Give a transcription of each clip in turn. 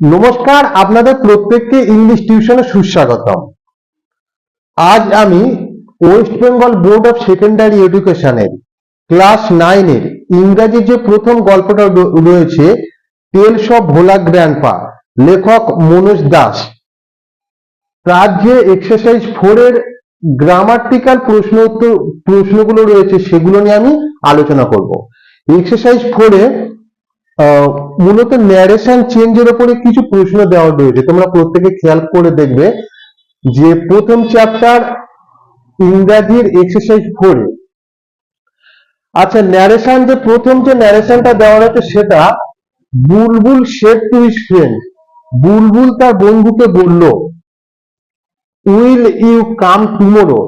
নমস্কার, আপনাদের প্রত্যেককে ইংলিশ টিউশনে সুস্বাগতম। আজ আমি West Bengal board of secondary এডুকেশনের ক্লাস নাইনের ইংরাজির যে প্রথম গল্পটা রয়েছে টেলস অফ ভোলা গ্র্যান্ডপা লেখক মনোজ দাস। তার যে এক্সারসাইজ ফোরের গ্রামাটিক্যাল প্রশ্ন উত্তর, প্রশ্নগুলো রয়েছে, সেগুলো নিয়ে আমি আলোচনা করব। এক্সারসাইজ ফোরে মূলত ন্যারেশন চেঞ্জের উপরে কিছু প্রশ্ন দেওয়া রয়েছে। তোমরা প্রত্যেকে খেয়াল করে দেখবে যে প্রথম চ্যাপ্টার ইংরাজির এক্সারসাইজ ফোরে আচ্ছা ন্যারেশন যে প্রথম যে ন্যারেশনটা দেওয়া রয়েছে সেটা Bulbul said to his friend Bulbul তার বন্ধুকে বলল উইল ইউ কাম টুমোরো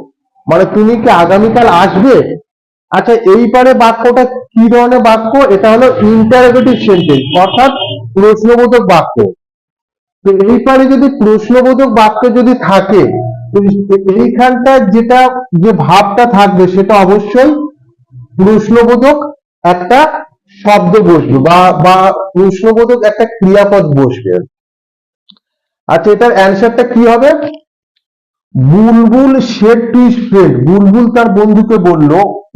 মানে তুমি কি আগামীকাল আসবে? আচ্ছা এইবারে বাক্যটা কি ধরনের বাক্য? এটা হলো ইন্টারোগেটিভ সেন্টেন্স অর্থাৎ প্রশ্নবোধক বাক্য। তো এইবারে যদি প্রশ্নবোধক বাক্য যদি থাকে এইখানটা যেটা, যে ভাবটা থাকবে, সেটা অবশ্যই প্রশ্নবোধক একটা শব্দ বসবে, বা বা প্রশ্নবোধক একটা ক্রিয়াপদ বসবে। আচ্ছা এটার অ্যান্সারটা কি হবে? Bulbul said to his friend Bulbul তার বন্ধুকে বলল,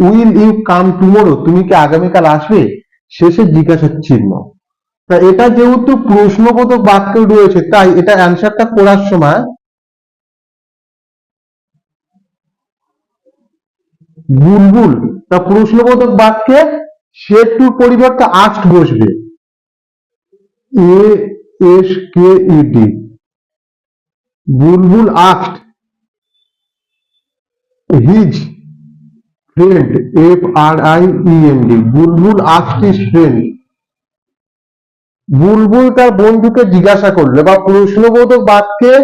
উইল ইউ কাম টুমোরো, তুমি কি আগামীকাল আসবে? শেষে জিজ্ঞাসা চিহ্ন তা এটা যেহেতু প্রশ্নবোধক বাক্য রয়েছে, তাই এটা অ্যান্সারটা করার সময় বুলবুল, তা প্রশ্নবোধক বাক্যে শেড টুর পরিবর্তে আস্ট বসবে। A, S, K ED Bulbul asked his friend F R I E N D, Bulbul his friend. Bulbul তার বন্ধুকে জিজ্ঞাসা করল বা প্রশ্নবোধক বাক্যে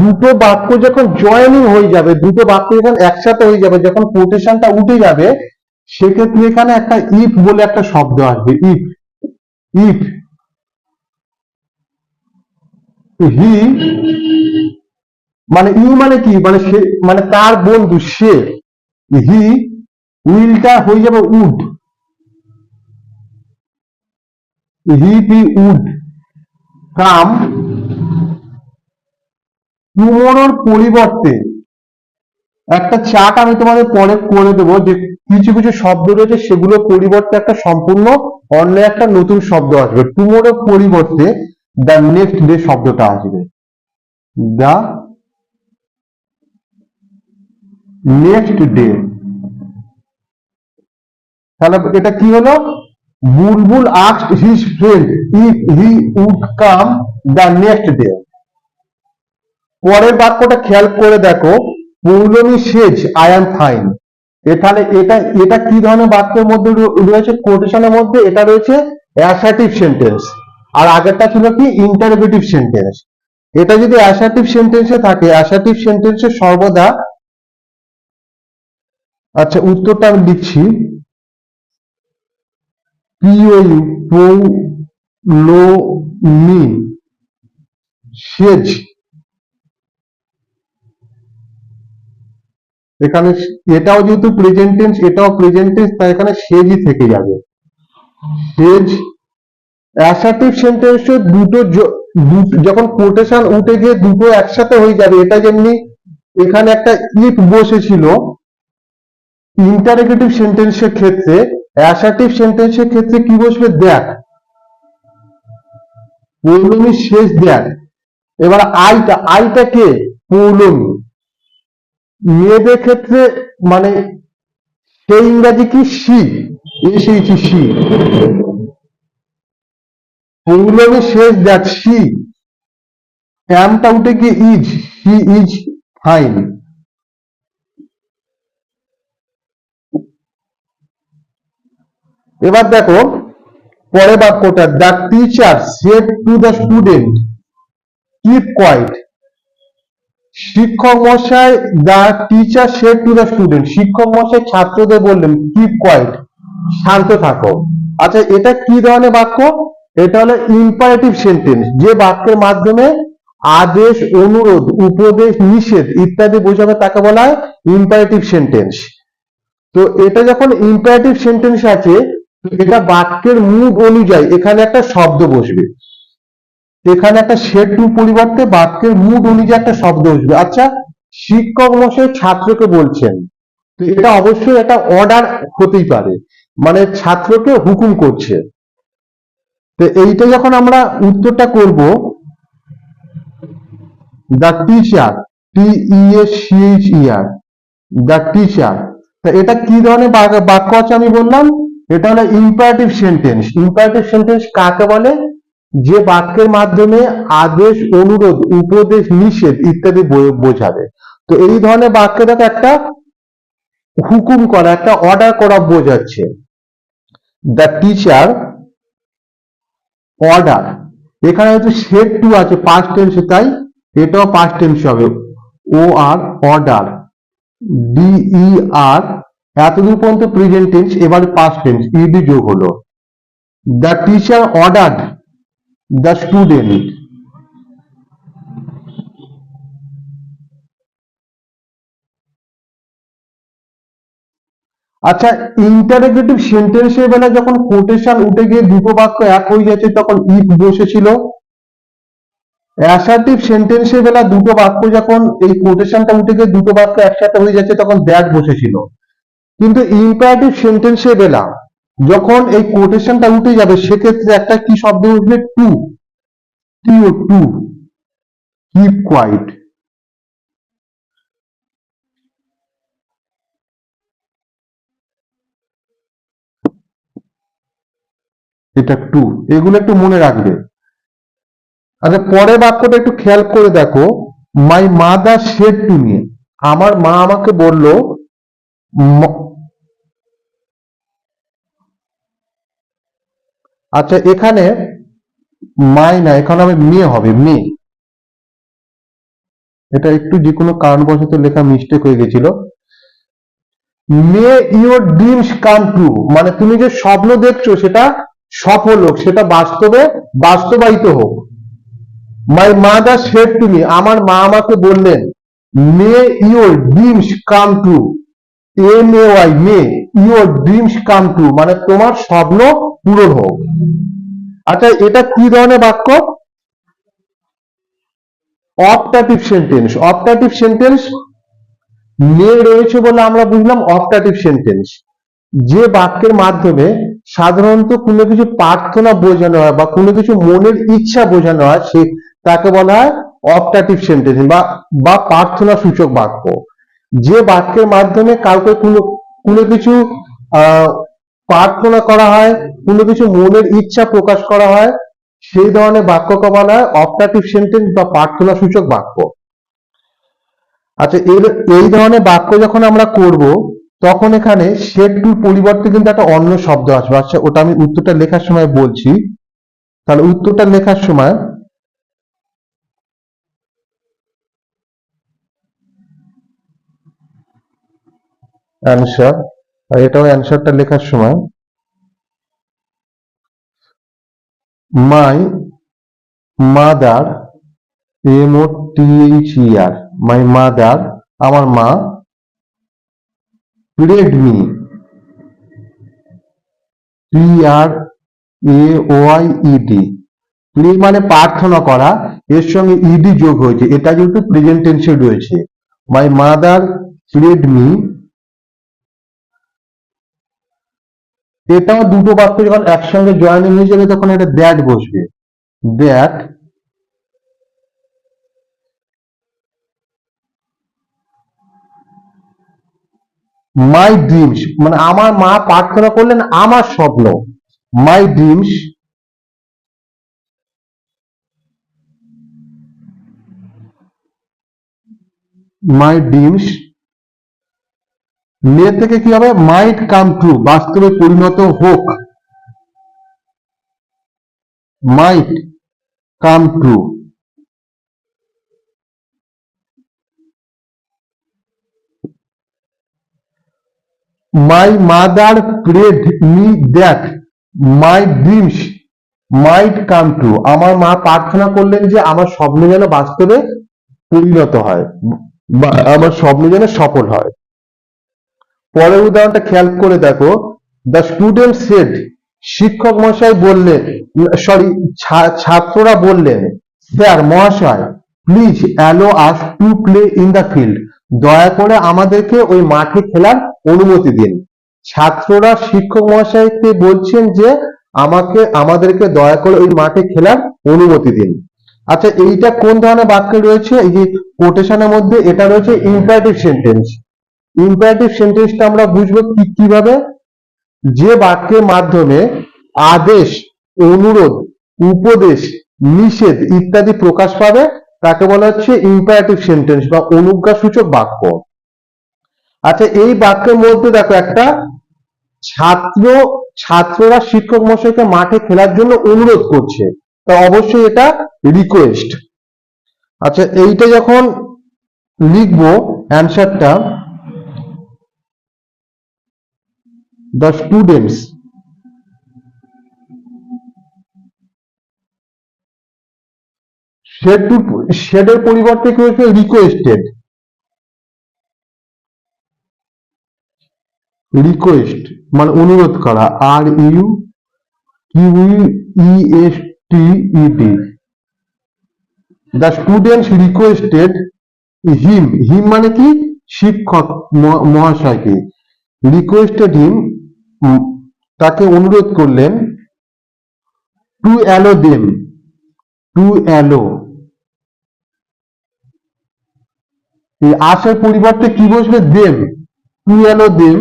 দুটো বাক্য যখন জয়েনিং হয়ে যাবে, দুটো বাক্য যখন একসাথে হয়ে যাবে, যখন কোটেশনটা উঠে যাবে, সেক্ষেত্রে এখানে একটা ইফ বলে একটা শব্দ আসবে। ইফ ইফ হি মানে ইউ মানে কি? মানে সে মানে তার বন্ধু, সে, হি উইলটা হয়ে যাবে would. He be would. Come টুমোরোর পরিবর্তে একটা চার্ট আমি তোমাদের পরে করে দেবো যে কিছু কিছু শব্দ রয়েছে, সেগুলোর পরিবর্তে একটা সম্পূর্ণ অন্য একটা নতুন শব্দ আসবে। টুমোরোর পরিবর্তে দ্য নেক্সট ডে শব্দটা আসবে। দ্য নেক্সট ডে তাহলে এটা কি হলো? Bulbul asked his friend if he would come the next day পরের বাক্যটা খেয়াল করে দেখো, Poulami says I am fine এখানে এটা এটা কি ধরনের বাক্যের মধ্যে রয়ে- রয়েছে? কোটেশনের মধ্যে এটা রয়েছে অ্যাসার্টিভ সেন্টেন্স আর আগেরটা ছিল কি? ইন্টারোগেটিভ সেন্টেন্স এটা যদি অ্যাসার্টিভ সেন্টেন্সে থাকে অ্যাসার্টিভ সেন্টেন্সে সর্বদা আচ্ছা উত্তরটা আমি লিখছি। পিওইউ পৌ লো মি সেজ এখানে এটাও যেহেতু প্রেজেন্ট টেন্স এটাও প্রেজেন্ট টেন্স তাই এখানে সেজই থেকে যাবে। সেজ অ্যাসার্টিভ সেন্টেন্সে দুটো যখন কোটেশন উঠে গিয়ে দুটো একসাথে হয়ে যাবে, এটা যেমনি এখানে একটা ইফ বসেছিল ইন্টারোগেটিভ সেন্টেন্সের ক্ষেত্রে অ্যাসার্টিভ সেন্টেন্সের ক্ষেত্রে কি বসবে? দেখ। পৌলমী শেষ দেখ। এবার আইটা আইটা কে? পৌলমী। মেয়েদের ক্ষেত্রে মানে সেই ইংরাজি কি? সি এসেছি সি পৌলমী শেষ দেখ সি অ্যামটা উঠে কি ইজ সি ইজ ফাইন এবার দেখো, পরের বাক্যটা the teacher said to the student keep quiet শিক্ষক মশাই the teacher said to the student শিক্ষক মশাই ছাত্রদের বললেন কিপ কোয়াইট শান্ত থাকো। আচ্ছা এটা কি ধরনের বাক্য? এটা হলো ইম্পারেটিভ সেন্টেন্স যে বাক্যের মাধ্যমে আদেশ, অনুরোধ, উপদেশ, নিষেধ ইত্যাদি বোঝাবে, তাকে বলা হয় ইম্পারেটিভ সেন্টেন্স তো এটা যখন ইম্পারেটিভ সেন্টেন্স আছে এটা বাক্যের মুড অনুযায়ী, এখানে একটা শব্দ বসবে। এখানে একটা সেট টু পরিবর্তে বাক্যের মুড অনুযায়ী একটা শব্দ আসবে আচ্ছা শিক্ষক মশাই ছাত্রকে বলছেন, তো এটা অবশ্যই একটা অর্ডার হতেই পারে। মানে ছাত্রকে হুকুম করছে। তো এইটা যখন আমরা উত্তরটা করব the teacher T E S the teacher তা এটা কি ধরনের বাক্য আছে আমি বললাম? এটা হলো ইম্পারেটিভ সেন্টেন্স ইম্পারেটিভ সেন্টেন্স কাকে বলে? যে বাক্যের মাধ্যমে আদেশ, অনুরোধ, উপদেশ, নিষেধ ইত্যাদি বোঝাবে। তো এই ধরনের বাক্যে দেখো একটা হুকুম করা, একটা অর্ডার করা বোঝাচ্ছে। দ্য টিচার অর্ডার এখানে হচ্ছে সেট টু আছে পাস্ট টেন্সে তাই এটাও পাস্ট টেন্স হবে। ও আর অর্ডার ডিই আর এতদূর পর্যন্ত প্রেজেন্ট টেন্স এবার পাস্ট টেন্স ইডি যোগ হলো। The teacher order the student আচ্ছা ইন্টারোগেটিভ সেন্টেন্সের বেলা যখন কোটেশন উঠে গিয়ে দুটো বাক্য এক হয়ে যাচ্ছে, তখন ইফ বসেছিল। অ্যাসার্টিভ সেন্টেন্সের বেলা দুটো বাক্য যখন এই কোটেশনটা উঠে গিয়ে দুটো বাক্য একসাথে হয়ে যাচ্ছে, তখন দ্যাট বসেছিল। কিন্তু ইম্পারেটিভ সেন্টেন্সের বেলা যখন এই কোটেশনটা উঠে যাবে, সেক্ষেত্রে একটা কি শব্দ উঠবে? To. T O to keep quiet এটা টু। এগুলো একটু মনে রাখবে। আচ্ছা পরের বাক্যটা একটু খেয়াল করে দেখো। My mother said to me আমার মা আমাকে বলল আচ্ছা এখানে মাই না, এখানে আমি মেয়ে হবে মেয়ে এটা একটু যে কোনো কারণবশত লেখা মিস্টেক হয়ে গেছিল। May your dreams come true মানে তুমি যে স্বপ্ন দেখছ, সেটা সফল হোক, সেটা বাস্তবে বাস্তবায়িত হোক। My mother said to me আমার মা আমাকে বললেন, may your dreams come true. M A Y may your dreams come true মানে তোমার স্বপ্ন পূরণ হোক। আচ্ছা এটা কি ধরনের বাক্য? Optative sentence optative sentence may রয়েছে বলে আমরা বুঝলাম অপটাটিভ সেন্টেন্স যে বাক্যের মাধ্যমে সাধারণত কোনো কিছু প্রার্থনা বোঝানো হয় বা কোনো কিছু মনের ইচ্ছা বোঝানো হয়, সে তাকে বলা হয় অপটাটিভ সেন্টেন্স বা বা প্রার্থনা সূচক বাক্য। যে বাক্যের মাধ্যমে কাউকে কোনো কোনো কিছু প্রার্থনা করা হয়, কোনো কিছু মনের ইচ্ছা প্রকাশ করা হয়, সেই ধরনের বাক্যকে বলা হয় অপটাটিভ সেন্টেন্স বা প্রার্থনা সূচক বাক্য। আচ্ছা এর এই ধরনের বাক্য যখন আমরা করব, তখন এখানে সেট টুর পরিবর্তে কিন্তু একটা অন্য শব্দ আসবে। আচ্ছা ওটা আমি উত্তরটা লেখার সময় বলছি। তাহলে উত্তরটা লেখার সময় অ্যান্সার আর এটাও অ্যান্সারটা লেখার সময়। My mother M O T H R my mother আমার মা prayed me P R A O I ED pray মানে প্রার্থনা করা, এর সঙ্গে ইডি যোগ হয়েছে, এটা কিন্তু প্রেজেন্ট টেন্সে রয়েছে। মাই মাদার প্রেড মি এটাও দুটো বাক্য যখন একসঙ্গে জয়েনিং হয়ে যাবে, তখন এটা দ্যাট বসবে। দ্যাট মাই ড্রিমস মানে আমার মা প্রার্থনা করলেন আমার স্বপ্ন। মাই ড্রিমস মাই ড্রিমস মে থেকে কি হবে? মাইট কাম ট্রু বাস্তবে পরিণত হোক। Might come true my mother prayed me that my dreams might come true আমার মা প্রার্থনা করলেন যে আমার স্বপ্ন যেন বাস্তবে পরিণত হয় আমার স্বপ্ন যেন সফল হয়। পরের উদাহরণটা খেয়াল করে দেখো। দ্য স্টুডেন্ট সেড শিক্ষক মহাশয় বললেন সরি ছাত্ররা বললেন স্যার মহাশয় please allow us to play in the field দয়া করে আমাদেরকে ওই মাঠে খেলার অনুমতি দিন। ছাত্ররা শিক্ষক মহাশয়কে বলছেন যে, আমাকে, আমাদেরকে দয়া করে ওই মাঠে খেলার অনুমতি দিন। আচ্ছা এইটা কোন ধরনের বাক্যে রয়েছে? এই যে কোটেশনের মধ্যে এটা রয়েছে ইম্পারেটিভ সেন্টেন্স ইম্পারেটিভ সেন্টেন্সটা আমরা বুঝব কি, কীভাবে? যে বাক্যের মাধ্যমে আদেশ, অনুরোধ, উপদেশ, নিষেধ ইত্যাদি প্রকাশ পাবে, তাকে বলা হচ্ছে ইম্পারেটিভ সেন্টেন্স বা অনুজ্ঞাসূচক বাক্য। আচ্ছা এই বাক্যের মধ্যে দেখো একটা ছাত্র, ছাত্ররা শিক্ষক মশাইকে মাঠে খেলার জন্য অনুরোধ করছে। তা অবশ্যই এটা রিকোয়েস্ট আচ্ছা এইটা যখন লিখব অ্যান্সারটা the students. To shed এর পরিবর্তে কি হয়েছে? রিকোয়েস্টেড রিকোয়েস্ট মানে অনুরোধ করা। R U Q E S T E T the students requested him him মানে কি? শিক্ষক মহাশয়কে। রিকোয়েস্টেড হিম তাকে অনুরোধ করলেন, to allow them, to allow. এই আসার পরিবর্তে কি বসবে? Them, to allow them,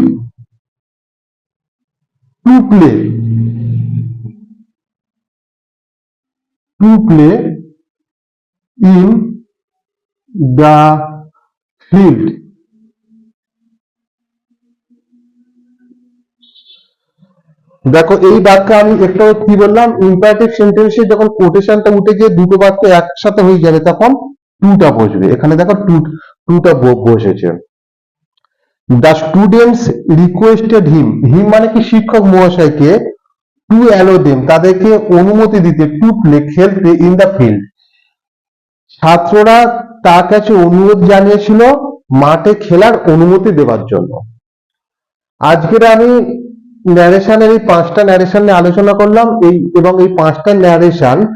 to play. To play in the field. দেখো, এই বাক্যে আমি একটু কি বললাম? ইম্পারেটিভ সেন্টেন্সে যখন কোটেশনটা উঠে গিয়ে দুটো বাক্য একসাথে হয়ে যাবে, তখন টুটা বসবে। এখানে দেখো টু টুটা বসেছে। The students requested him him মানে কি শিক্ষক মহাশয়কে টু অ্যালো দেম তাদেরকে অনুমতি দিতে টু প্লে খেলতে ইন দ্য ফিল্ড ছাত্ররা তার কাছে অনুরোধ জানিয়েছিল মাঠে খেলার অনুমতি দেওয়ার জন্য। আজকের আমি ন্যারেশনের এই পাঁচটা ন্যারেশন নিয়ে আলোচনা করলাম। এই এবং এই পাঁচটা narration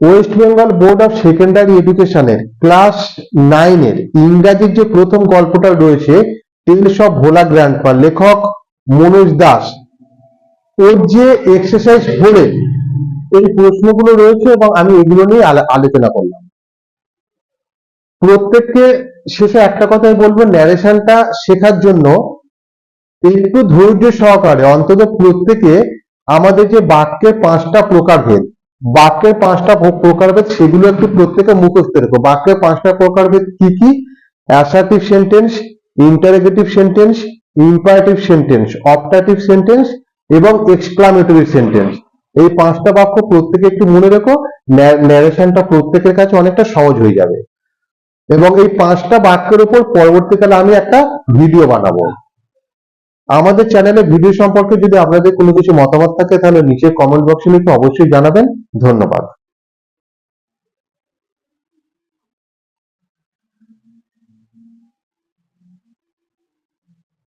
West Bengal board of secondary এডুকেশনের ক্লাস নাইনের ইংরাজির যে প্রথম গল্পটা রয়েছে টেলস অফ ভোলা গ্র্যান্ডপা লেখক মনোজ দাস। ওর যে এক্সারসাইজ ফোরে এই প্রশ্নগুলো রয়েছে এবং আমি এগুলো নিয়ে আলো- আলোচনা করলাম। প্রত্যেককে শেষে একটা কথাই বলব ন্যারেশনটা শেখার জন্য একটু ধৈর্য সহকারে, অন্তত প্রত্যেকে আমাদের যে বাক্যের পাঁচটা প্রকারভেদ, বাক্যের পাঁচটা প্র- প্রকারভেদ সেগুলো একটু প্রত্যেকে মুখস্থ রেখো। বাক্যের পাঁচটা প্রকারভেদ কি কি? Assertive sentence, interrogative sentence, imperative sentence, optative sentence এবং এক্সক্লামেটরি সেন্টেন্স। এই পাঁচটা বাক্য প্রত্যেকে একটু মনে রেখো ন্যারেশনটা প্রত্যেকের কাছে অনেকটা সহজ হয়ে যাবে। এবং এই পাঁচটা বাক্যের উপর পরবর্তীকালে আমি একটা ভিডিও বানাবো। আমাদের চ্যানেলে ভিডিও সম্পর্কে যদি আপনাদের কোনো কিছু মতামত থাকে, তাহলে নিচে কমেন্ট বক্সে লিখে অবশ্যই জানাবেন। ধন্যবাদ।